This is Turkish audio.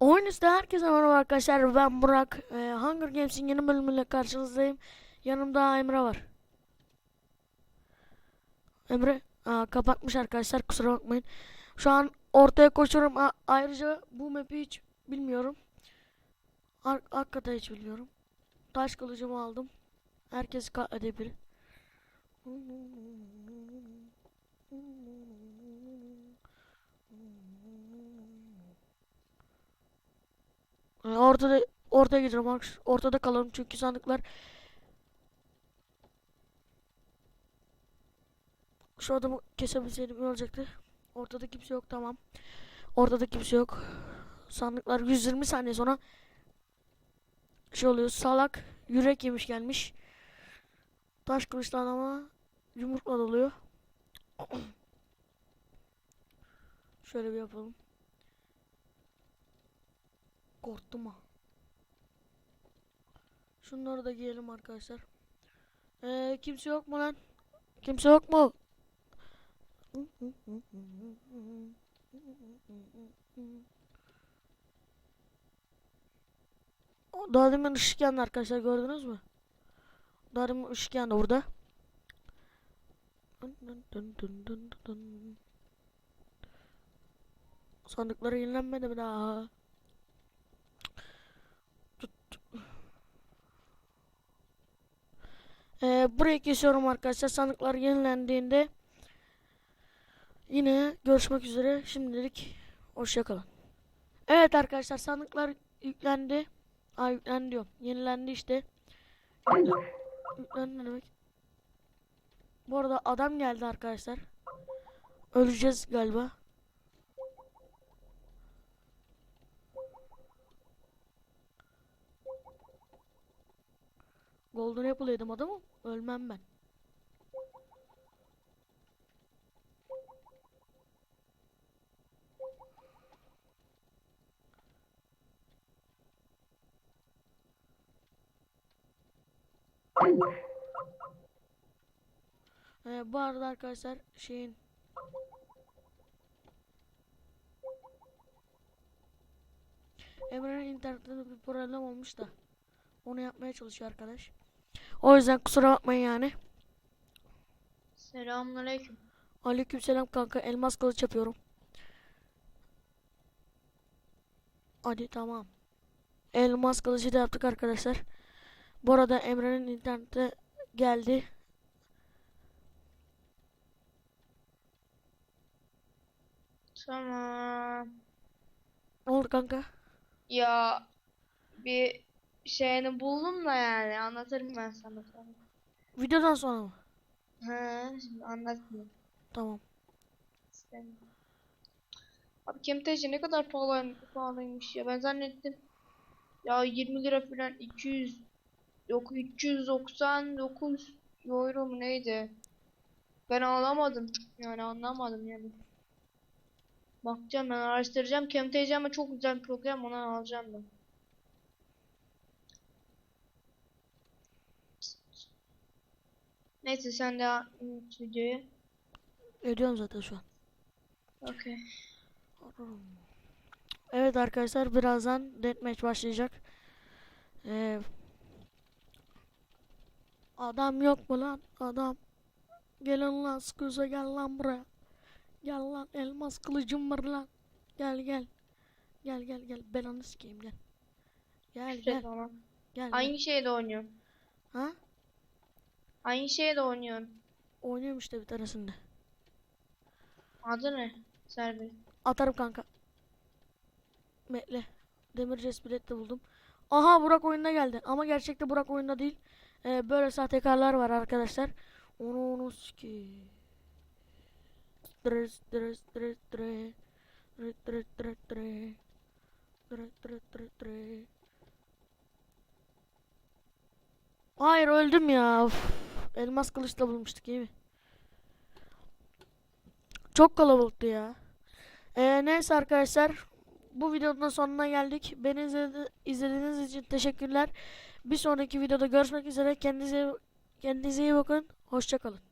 Oyun üstü herkese merhaba arkadaşlar. Ben Burak. Ee, Hunger Games'in yeni bölümüyle karşınızdayım. Yanımda Emre var. Emre aa, kapatmış arkadaşlar kusura bakmayın. Şu an ortaya koşuyorum. A- ayrıca bu map'i hiç bilmiyorum. Ar- hakikaten hiç bilmiyorum. Taş kılıcımı aldım. Herkes katledebilir. Ortada ortaya gidiyorum arkadaşlar. Ortada kalalım çünkü sandıklar şu adamı kesebilseydim iyi olacaktı. Ortada kimse yok tamam. Ortada kimse yok. Sandıklar 120 saniye sonra şey oluyor salak yürek yemiş gelmiş. Taş kılıçlı adama yumrukla doluyor. Şöyle bir yapalım. Korktum ha. Şunları da giyelim arkadaşlar. Ee, kimse yok mu lan? Kimse yok mu? Daha demin ışık yandı arkadaşlar gördünüz mü? Daha demin ışık yandı burada. Sandıkları yenilenmedi mi daha? Ee, burayı kesiyorum arkadaşlar. Sandıklar yenilendiğinde yine görüşmek üzere. Şimdilik hoşçakalın. Evet arkadaşlar sandıklar yüklendi. Aa yüklendi diyorum. Yenilendi işte. Yüklendi ne demek? Bu arada adam geldi arkadaşlar. Öleceğiz galiba. Golden Apple yedim adamı. Ölmem ben. Ee, bu arada arkadaşlar şeyin Emre'nin internetinde bir problem olmuş da onu yapmaya çalışıyor arkadaş. O yüzden kusura bakmayın yani. Selamünaleyküm. Aleykümselam kanka elmas kılıç yapıyorum. Hadi tamam. Elmas kılıcı da yaptık arkadaşlar. Bu arada Emre'nin internete geldi. Tamam. Ne oldu kanka? Ya bir şeyini buldum da yani anlatırım ben sana sonra. Videodan sonra mı? He, şimdi anlatmayayım. Tamam. istemiyorum. Abi kemteci ne kadar pahalı, pahalıymış ya ben zannettim. Ya 20 lira falan 200 yok 399 euro mu neydi? Ben alamadım yani anlamadım yani. Bakacağım ben araştıracağım. Camtasia ama çok güzel program onu alacağım ben. Neyse sen de videoyu. Ediyorum zaten şu an. Okey. Evet arkadaşlar birazdan deathmatch başlayacak. Ee, adam yok mu lan? Adam. Gelin lan sıkıyorsa gel lan buraya. Gel lan elmas kılıcım var lan. Gel gel. Gel gel gel belanı sikeyim gel. Gel Şey gel tamam. gel. gel. Aynı şeyde oynuyorum. Ha? Aynı şeyde oynuyorum. Oynuyorum işte bir tanesinde. Adı ne? Serbi. Atarım kanka. Bekle. Demir bilet de buldum. Aha Burak oyunda geldi. Ama gerçekte Burak oyunda değil. Ee, böyle sahtekarlar var arkadaşlar. Onu onu siki. Dres dres dres dre. Dre dre dre dre. Dre dre dre dre. Hayır öldüm ya. Uf. Elmas kılıçla bulmuştuk iyi mi? Çok kalabalıktı ya. Ee, neyse arkadaşlar. Bu videonun sonuna geldik. Beni izledi- izlediğiniz için teşekkürler. Bir sonraki videoda görüşmek üzere. Kendinize kendinize iyi bakın. Hoşça kalın.